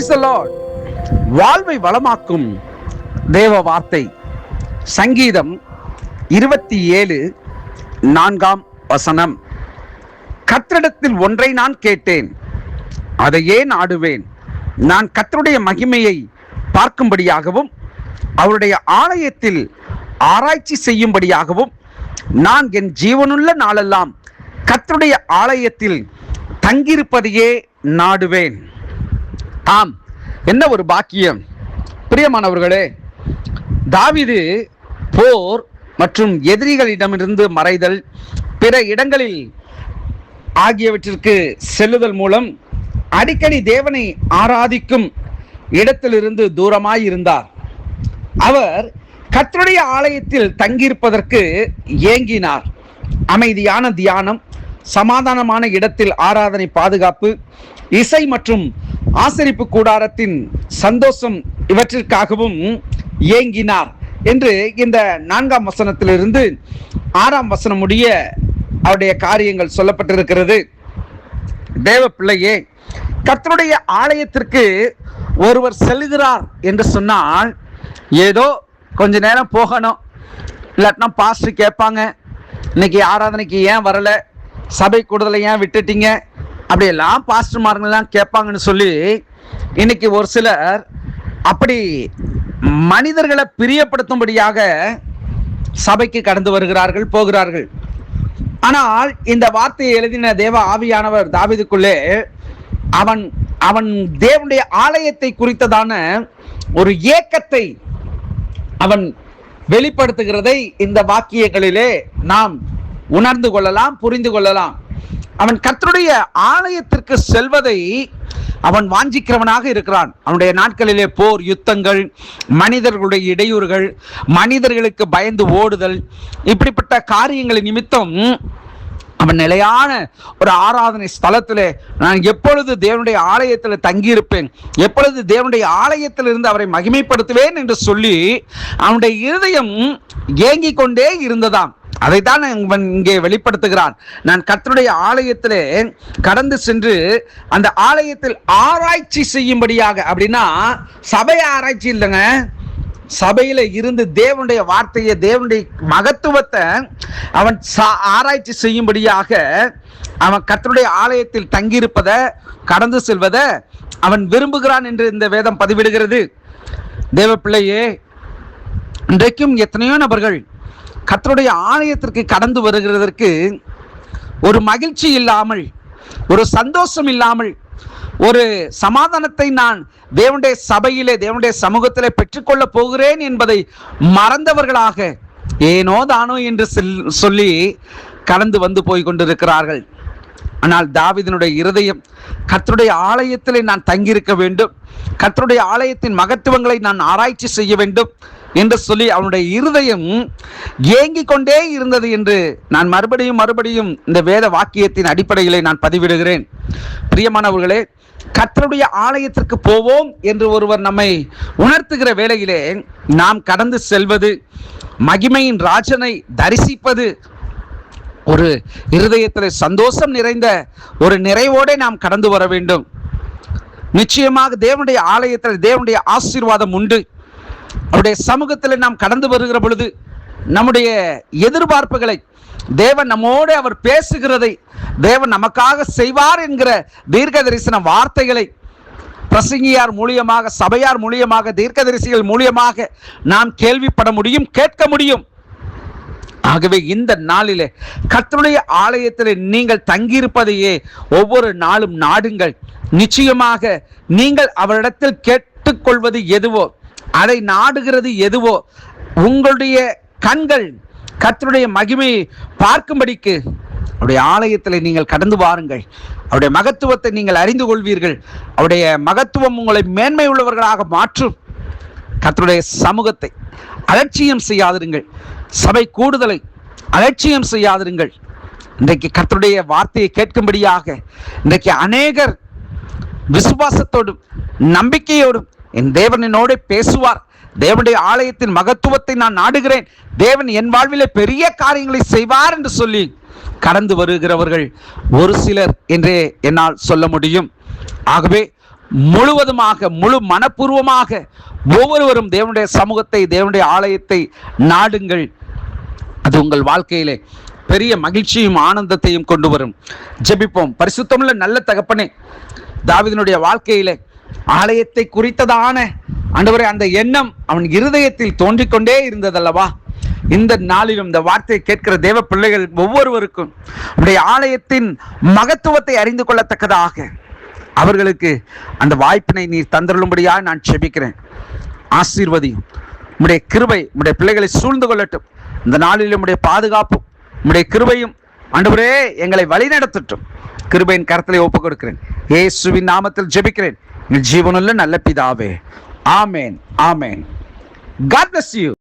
Price வாழ்வை வளமாக்கும் தேவ வார்த்தை. சங்கீதம் இருபத்தி ஏழு நான்காம் வசனம். கத்திரிடத்தில் ஒன்றை நான் கேட்டேன் அதையே நாடுவேன். நான் கத்தருடைய மகிமையை பார்க்கும்படியாகவும் அவருடைய ஆலயத்தில் ஆராய்ச்சி செய்யும்படியாகவும் நான் என் ஜீவனுள்ள நாளெல்லாம் கத்தருடைய ஆலயத்தில் தங்கியிருப்பதையே நாடுவேன். ஆம் என்ன ஒரு பாக்கியம்? பிரியமானவர்களே தாவிது போர் மற்றும் எதிரிகளிடமிருந்து மறைதல் பிற இடங்களில் ஆகியவற்றிற்கு செல்லுதல் மூலம் அடிக்கடி தேவனை ஆராதிக்கும் இடத்திலிருந்து தூரமாய் இருந்தார் அவர் கத்தருடைய ஆலயத்தில் தங்கியிருப்பதற்கு ஏங்கினார். அமைதியான தியானம் சமாதானமான இடத்தில் ஆராதனை பாதுகாப்பு இசை மற்றும் ஆசரிப்பு கூடாரத்தின் சந்தோஷம் இவற்றிற்காகவும் ஏங்கினார் என்று இந்த நான்காம் வசனத்திலிருந்து ஆறாம் வசனம் முடிய அவருடைய காரியங்கள் சொல்லப்பட்டிருக்கிறது. தேவ பிள்ளையே கத்தருடைய ஆலயத்திற்கு ஒருவர் செல்கிறார் என்று சொன்னால் ஏதோ கொஞ்ச நேரம் போகணும். இல்லாட்டினா பாஸ்டர் கேட்பாங்க. இன்னைக்கு ஆராதனைக்கு ஏன் வரலை? சபை கூடுதலை ஏன் விட்டுட்டீங்க? அப்படியெல்லாம் பாஸ்டர்மார்கள்லாம் கேட்பாங்கன்னு சொல்லி இன்னைக்கு ஒரு சிலர் அப்படி மனிதர்களை பிரியப்படுத்தும்படியாக சபைக்கு கடந்து வருகிறார்கள் போகிறார்கள். ஆனால் இந்த வார்த்தையை எழுதின தேவ ஆவியானவர் தாவிதுக்குள்ளே அவன் அவன் தேவனுடைய ஆலயத்தை குறித்ததான ஒரு ஏக்கத்தை அவன் வெளிப்படுத்துகிறதை இந்த வாக்கியங்களிலே நாம் உணர்ந்து கொள்ளலாம் புரிந்து கொள்ளலாம். அவன் கத்தருடைய ஆலயத்திற்கு செல்வதை அவன் வாஞ்சிக்கிறவனாக இருக்கிறான். அவனுடைய நாட்களிலே போர் யுத்தங்கள் மனிதர்களுடைய இடையூறுகள் மனிதர்களுக்கு பயந்து ஓடுதல் இப்படிப்பட்ட காரியங்களின் நிமித்தம் அவன் நிலையான ஒரு ஆராதனை ஸ்தலத்திலே நான் எப்பொழுது தேவனுடைய ஆலயத்தில் தங்கியிருப்பேன் எப்பொழுது தேவனுடைய ஆலயத்தில் இருந்து அவரை மகிமைப்படுத்துவேன் என்று சொல்லி அவனுடைய இருதயம் ஏங்கிக் கொண்டே இருந்ததாம். அதைத்தான் இவன் இங்கே வெளிப்படுத்துகிறான். நான் கர்த்தருடைய ஆலயத்திலே கடந்து சென்று அந்த ஆலயத்தில் ஆராய்ச்சி செய்யும்படியாக அப்படின்னா சபை ஆராய்ச்சி இல்லைங்க. சபையில இருந்து தேவனுடைய வார்த்தையை தேவனுடைய மகத்துவத்தை அவன் சா- ஆராய்ச்சி செய்யும்படியாக அவன் கர்த்தருடைய ஆலயத்தில் தங்கியிருப்பதை கடந்து செல்வதை அவன் விரும்புகிறான் என்று இந்த வேதம் பதிவிடுகிறது. தேவ பிள்ளையே இன்றைக்கும் எத்தனையோ நபர்கள் கத்தருடைய ஆலயத்திற்கு கடந்து வருகிறதற்கு ஒரு மகிழ்ச்சி இல்லாமல் ஒரு சந்தோஷம் இல்லாமல் ஒரு சமாதானத்தை நான் தேவனுடைய சபையிலே தேவனுடைய சமூகத்திலே பெற்றுக்கொள்ள போகிறேன் என்பதை மறந்தவர்களாக ஏனோ தானோ என்று சொல்லி கடந்து வந்து போய் கொண்டிருக்கிறார்கள். ஆனால் தாவிதனுடைய இருதயம் கத்தருடைய ஆலயத்திலே நான் தங்கியிருக்க வேண்டும். கத்தருடைய ஆலயத்தின் மகத்துவங்களை நான் ஆராய்ச்சி செய்ய வேண்டும். என்று சொல்லி அவனுடைய இருதயம் ஏங்கிக் கொண்டே இருந்தது என்று நான் மறுபடியும் மறுபடியும் இந்த வேத வாக்கியத்தின் அடிப்படையிலே நான் பதிவிடுகிறேன். பிரியமானவர்களே கத்தருடைய ஆலயத்திற்கு போவோம் என்று ஒருவர் நம்மை உணர்த்துகிற வேளையிலே நாம் கடந்து செல்வது மகிமையின் ராஜனை தரிசிப்பது ஒரு இருதயத்தில் சந்தோஷம் நிறைந்த ஒரு நிறைவோടെ நாம் கடந்து வர வேண்டும். நிச்சயமாக தேவனுடைய ஆலயத்தில் தேவனுடைய ஆசீர்வாதம் உண்டு. அவருடைய சமூகத்தில் நாம் கடந்து வருகிற பொழுது நம்முடைய எதிர்பார்ப்புகளை தேவன் நம்மோடு அவர் பேசுகிறதை தேவன் நமக்காக செய்வார் என்கிற தீர்க்க தரிசன வார்த்தைகளை பிரசங்கியார் மூலியமாக சபையார் மூலியமாக தீர்க்கதரிசிகள் மூலியமாக நாம் கேள்விப்பட முடியும் கேட்க முடியும். ஆகவே இந்த நாளிலே கத்தருடைய ஆலயத்தில் நீங்கள் தங்கியிருப்பதையே ஒவ்வொரு நாளும் நாடுங்கள். நிச்சயமாக நீங்கள் அவரிடத்தில் கேட்டுக்கொள்வது எதுவோ அதை நாடுகிறது எதுவோ உங்களுடைய கண்கள் கத்தருடைய மகிமையை பார்க்கும்படிக்கு அவருடைய ஆலயத்தில் நீங்கள் கடந்து வாருங்கள். அவருடைய மகத்துவத்தை நீங்கள் அறிந்து கொள்வீர்கள். அவருடைய மகத்துவம் உங்களை மேன்மை உள்ளவர்களாக மாற்றும். கத்தருடைய சமூகத்தை அலட்சியம் செய்யாதிருங்கள். சபை கூடுதலை அலட்சியம் செய்யாதிருங்கள். இன்றைக்கு கத்தருடைய வார்த்தையை கேட்கும்படியாக இன்றைக்கு அநேகர் விசுவாசத்தோடும் நம்பிக்கையோடும் என் தேவன் என்னோட பேசுவார். தேவனுடைய ஆலயத்தின் மகத்துவத்தை நான் நாடுகிறேன். தேவன் என் வாழ்விலே பெரிய காரியங்களை செய்வார் என்று சொல்லி கடந்து வருகிறவர்கள் ஒரு சிலர் என்றே என்னால் சொல்ல முடியும். ஆகவே முழுவதுமாக முழு மனப்பூர்வமாக ஒவ்வொருவரும் தேவனுடைய சமூகத்தை தேவனுடைய ஆலயத்தை நாடுங்கள். அது உங்கள் வாழ்க்கையிலே பெரிய மகிழ்ச்சியும் ஆனந்தத்தையும் கொண்டு வரும். ஜெபிப்போம். பரிசுத்தமுள்ள நல்ல தகப்பனே தாவிதனுடைய வாழ்க்கையிலே ஆலயத்தை குறித்ததான ஆண்டவரை அந்த எண்ணம் அவன் இருதயத்தில் தோன்றிக்கொண்டே இருந்ததல்லவா? இந்த நாளிலும் இந்த வார்த்தையை கேட்கிற தேவ பிள்ளைகள் ஒவ்வொருவருக்கும் உடைய ஆலயத்தின் மகத்துவத்தை அறிந்து கொள்ளத்தக்கதாக அவர்களுக்கு அந்த வாய்ப்பினை நீர் தந்தருளும்படியாக நான் செபிக்கிறேன். ஆசீர்வதியும். உடைய கிருபை உடைய பிள்ளைகளை சூழ்ந்து கொள்ளட்டும். இந்த நாளிலும் உடைய பாதுகாப்பும் உடைய கிருபையும் ஆண்டவரே எங்களை வழிநடத்தட்டும். கிருபையின் கரத்திலே ஒப்பு கொடுக்கிறேன் இயேசுவின் நாமத்தில் ஜெபிக்கிறேன். ஜீவனுள்ள நல்ல பிதாவே. ஆமேன் ஆமேன். God bless you